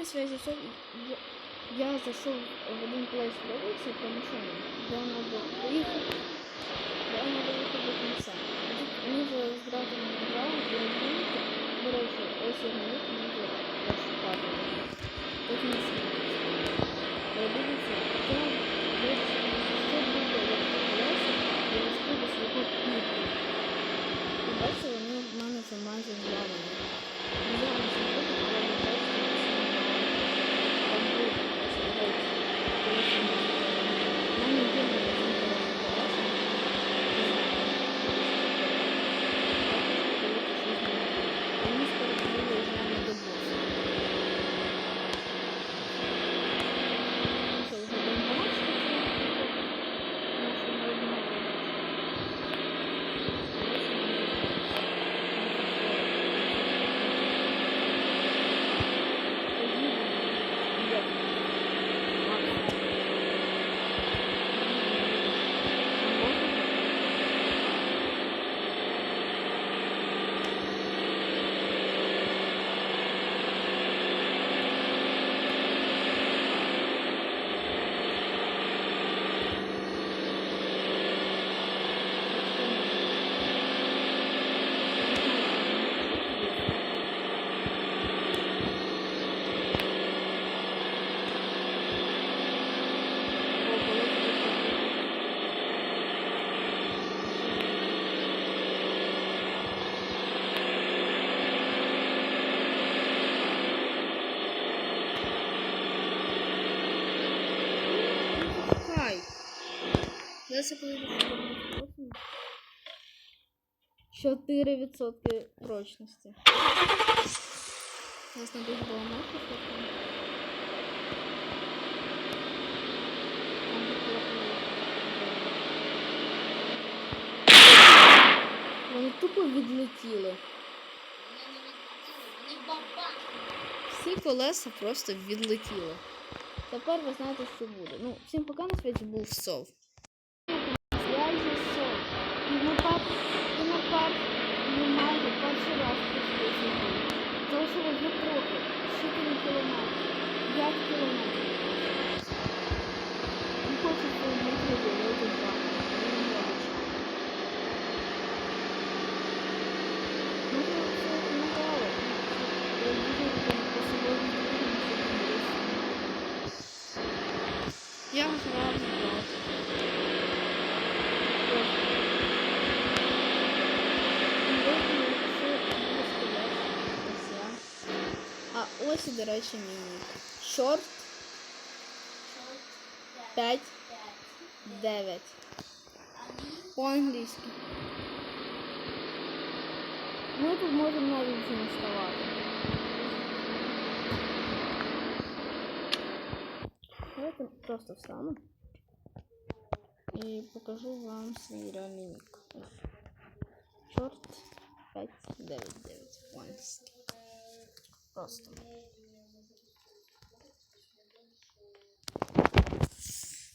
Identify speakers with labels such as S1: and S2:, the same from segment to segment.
S1: обратной связи все. Я зашел в один плейс Roblox, потому что я надо поехать. Я надо ехать до конца. Ми вже з братом грали, і розумієте, до речі, ось я мені може розшукати. Тут не світить. Дивіться, я вирішила, що буде, як колеса, і розкрити свого піку. І бачите, вони 4 відсотки прочності. Зараз на дуже було мати. Вони тупо відлетіли. Всі колеса просто відлетіли. Тепер ви знаєте, що буде. Ну, всім пока на світі був сов. На пер... і майже перший раз сюди. Залишилось вже трохи. Щитані кілометри. 5 кілометрів. Не хочу не не. Може, це не дало. Я дуже ось, і, до речі, мій нік. Шорт 5 9. По-англійськи. Ми тут можемо навіть вже не вставати. Давайте просто встану і покажу вам свій реальний нік. Ось. Чорт 599 по-англійськи. Просто.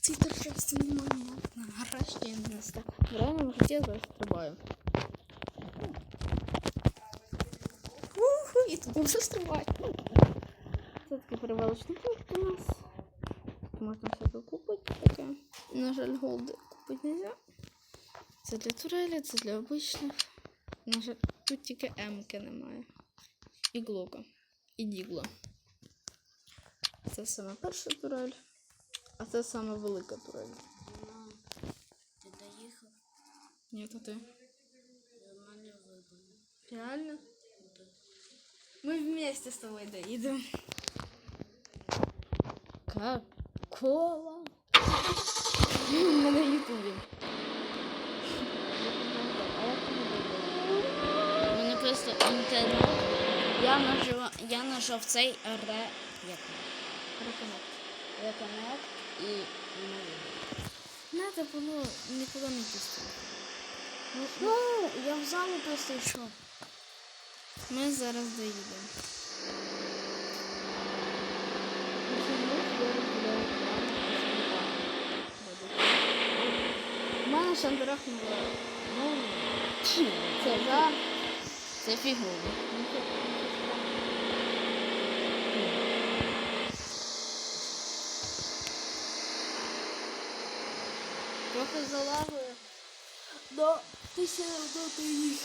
S1: Цей торчався немає на гаражі, я не знаю. В реальному житті я зараз стрибаю. Уху, і тут можна стрибати. Це такий перевалочний пункт у нас. Можна себе купити таке. На жаль, голди купити не можна. Це для турелі, це для обичних. На жаль, тут тільки М-ки немає. І глока. І дігла. Це саме перша турель, а це саме велика турель.
S2: Ти доїхав,
S1: Ні, то ти.
S2: до мене вибили.
S1: Реально? Мы вместе с тобой доедем. Как? Кола. Мы на ютубе.
S2: У мене просто інтернет. Я нажав, я нажав цей ре... Як?
S1: Реконнект.
S2: Реконект і.
S1: Надо было никуда не пустить.
S2: Ну, я в залу просто йшов.
S1: Ми зараз доїдемо. У мене шандрахнуло. Ну, це за.
S2: Це фігово. Трохи залагує. Но ти все одно ти їх.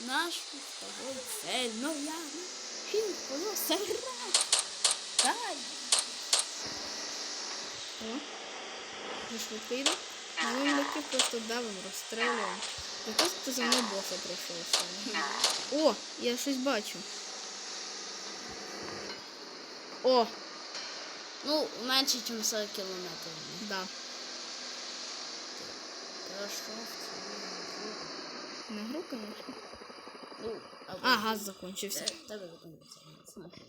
S2: Наш з тобою сильно я. Він було сира. Дай.
S1: О, вже швидко йде. Зумлики просто давим, розстрілюємо. Якось хто за мною боса прийшов саме. О, я щось бачу. О,
S2: Ну, менше, ніж 40 кілометрів.
S1: да.
S2: Хорошо, цілому.
S1: Гру, конечно.
S2: Ну, або-
S1: А, газ закончився.
S2: Тебе. Смотри.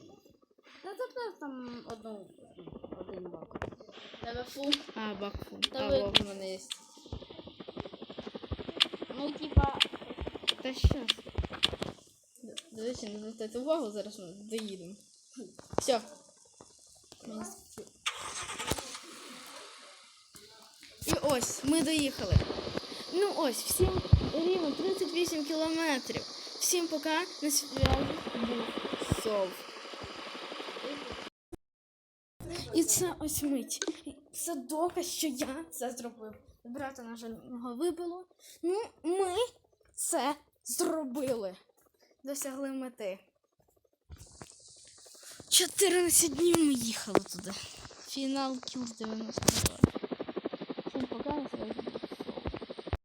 S2: Та тепер там одну, один бак. Тебе фу.
S1: А, А,
S2: ви-
S1: во, в мене є.
S2: Ну, типа,
S1: Та щас. Д- До не звертайте увагу, зараз ми доїдемо. Все. І ось, ми доїхали. Ну ось, всім рівно 38 кілометрів. Всім пока на связі був сов. І це ось мить. Це доказ, що я це зробив. Брата, на жаль, його вибило. Ну, ми це зробили. Досягли мети. 14 днів ми їхали туди. Фінал кіл 92. Всім пока, на связі був